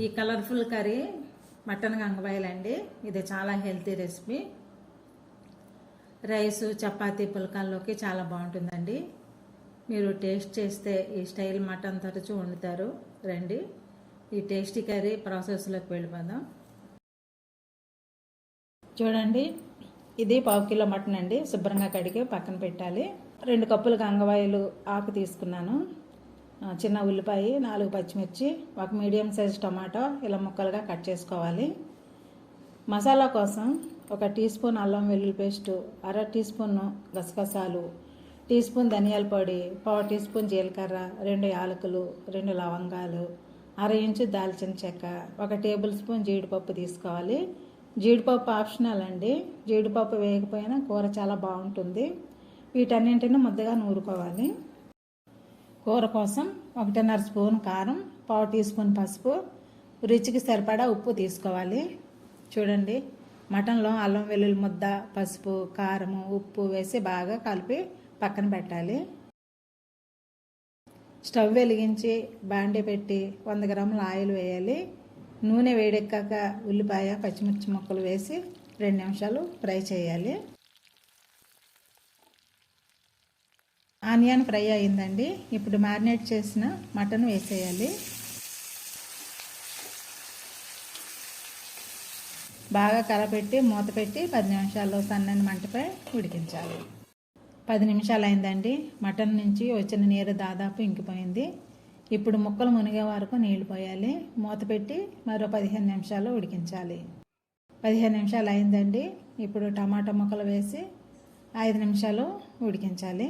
ఈ colourful curry mutton గంగవాయలు ఇది చాలా హెల్తీ రెసిపీ. రైస్ చపాతీ పుల్కాల్లోకి చాలా బాగుంటుందండి. మీరు టేస్ట్ చేస్తే ఈ స్టైల్ మటన్ తరచూ వండుతారు. రండి. ఈ టేస్టీ కర్రీ ప్రాసెస్లోకి వెళ్ళిపోదాం. చూడండి. ఇది పావు కిలో మటన్ అండి. శుభ్రంగా కడిగి పక్కన పెట్టాలి. రెండు కప్పులు గంగవాయలు ఆకు తీసుకున్నాను. చిన్న ఉల్లిపాయ నాలుగు పచ్చిమిర్చి ఒక మీడియం సైజ్ టమాటో ఇలా ముక్కలుగా కట్ చేసుకోవాలి. మసాలా కోసం ఒక టీ స్పూన్ అల్లం వెల్లుల్లి పేస్ట్ అర టీ స్పూన్ గసగసాలు టీ స్పూన్ ధనియాల పొడి పావు టీ స్పూన్ జీలకర్ర రెండు యాలకులు రెండు లవంగాలు అర ఇంచు దాల్చిన చెక్క ఒక టేబుల్ స్పూన్ జీడిపప్పు తీసుకోవాలి. జీడిపప్పు ఆప్షనల్ అండి. జీడిపప్పు వేయకపోయినా కూర చాలా బాగుంటుంది. వీటన్నింటిని ముద్దగా నూరుకోవాలి. కూర కోసం ఒకటిన్నర స్పూన్ కారం పావు టీ స్పూన్ పసుపు. రుచికి సరిపడా ఉప్పు తీసుకోవాలి. చూడండి మటన్లో అల్లం వెల్లుల్లి ముద్ద పసుపు కారము ఉప్పు వేసి బాగా కలిపి పక్కన పెట్టాలి. స్టవ్ వెలిగించి బాండి పెట్టి వంద గ్రాముల ఆయిల్ వేయాలి. నూనె వేడెక్కాక ఉల్లిపాయ పచ్చిమిర్చి ముక్కలు వేసి రెండు నిమిషాలు ఫ్రై చేయాలి. ఆనియన్ ఫ్రై అయిందండి. ఇప్పుడు మ్యారినేట్ చేసిన మటన్ వేసేయాలి. బాగా కలపెట్టి మూత పెట్టి పది నిమిషాల్లో సన్నని మంటపై ఉడికించాలి. పది నిమిషాలు అయిందండి మటన్ నుంచి వచ్చిన నీరు దాదాపు ఇంకిపోయింది. ఇప్పుడు ముక్కలు మునిగే వరకు నీళ్ళు పోయాలి. మూత పెట్టి మరో పదిహేను నిమిషాలు ఉడికించాలి. పదిహేను నిమిషాలు అయిందండి ఇప్పుడు టమాటా ముక్కలు వేసి ఐదు నిమిషాలు ఉడికించాలి.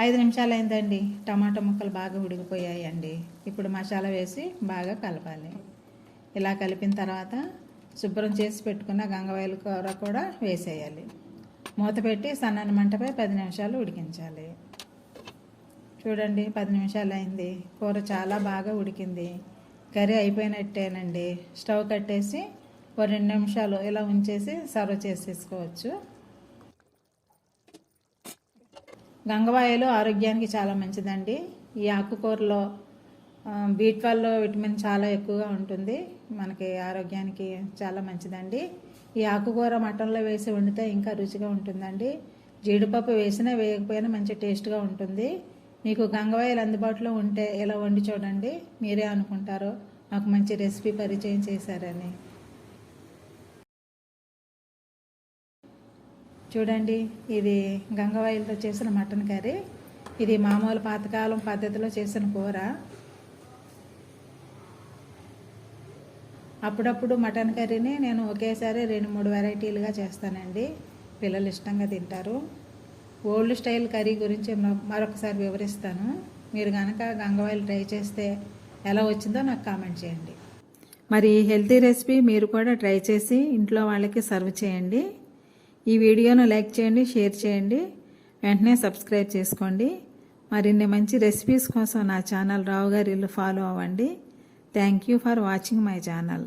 ఐదు నిమిషాలు అయిందండి టమాటా ముక్కలు బాగా ఉడికిపోయాయి అండి ఇప్పుడు మసాలా వేసి బాగా కలపాలి. ఇలా కలిపిన తర్వాత శుభ్రం చేసి పెట్టుకున్న గంగవాయల కూర కూడా వేసేయాలి. మూత పెట్టి సన్నని మంటపై పది నిమిషాలు ఉడికించాలి. చూడండి పది నిమిషాలు అయింది కూర చాలా బాగా ఉడికింది. కర్రీ అయిపోయినట్టేనండి. స్టవ్ కట్టేసి ఓ రెండు నిమిషాలు ఇలా ఉంచేసి సర్వ్ చేసేసుకోవచ్చు. గంగవాయలు ఆరోగ్యానికి చాలా మంచిదండి. ఈ ఆకుకూరలో బీ ట్వెల్వ్ విటమిన్ చాలా ఎక్కువగా ఉంటుంది. మనకి ఆరోగ్యానికి చాలా మంచిదండి. ఈ ఆకుకూర మటన్లో వేసి వండితే ఇంకా రుచిగా ఉంటుందండి. జీడిపప్పు వేసినా వేయకపోయినా మంచి టేస్ట్గా ఉంటుంది. మీకు గంగవాయలు అందుబాటులో ఉంటే ఇలా వండి చూడండి. మీరే అనుకుంటారో నాకు మంచి రెసిపీ పరిచయం చేశారని. చూడండి ఇది గంగవాయిలతో చేసిన మటన్ కర్రీ. ఇది మామూలు పాతకాలం పద్ధతిలో చేసిన కూర. అప్పుడప్పుడు మటన్ కర్రీని నేను ఒకేసారి రెండు మూడు వెరైటీలుగా చేస్తానండి. పిల్లలు ఇష్టంగా తింటారు. ఓల్డ్ స్టైల్ కర్రీ గురించి మరొకసారి వివరిస్తాను. మీరు కనుక గంగవాయిలు ట్రై చేస్తే ఎలా వచ్చిందో నాకు కామెంట్ చేయండి. మరి హెల్తీ రెసిపీ మీరు కూడా ట్రై చేసి ఇంట్లో వాళ్ళకి సర్వ్ చేయండి. ఈ వీడియోను లైక్ చేయండి షేర్ చేయండి. వెంటనే సబ్స్క్రైబ్ చేసుకోండి. మరిన్ని మంచి రెసిపీస్ కోసం నా ఛానల్ రావు గారి ఇల్లు ఫాలో అవ్వండి. Thank you for watching my channel.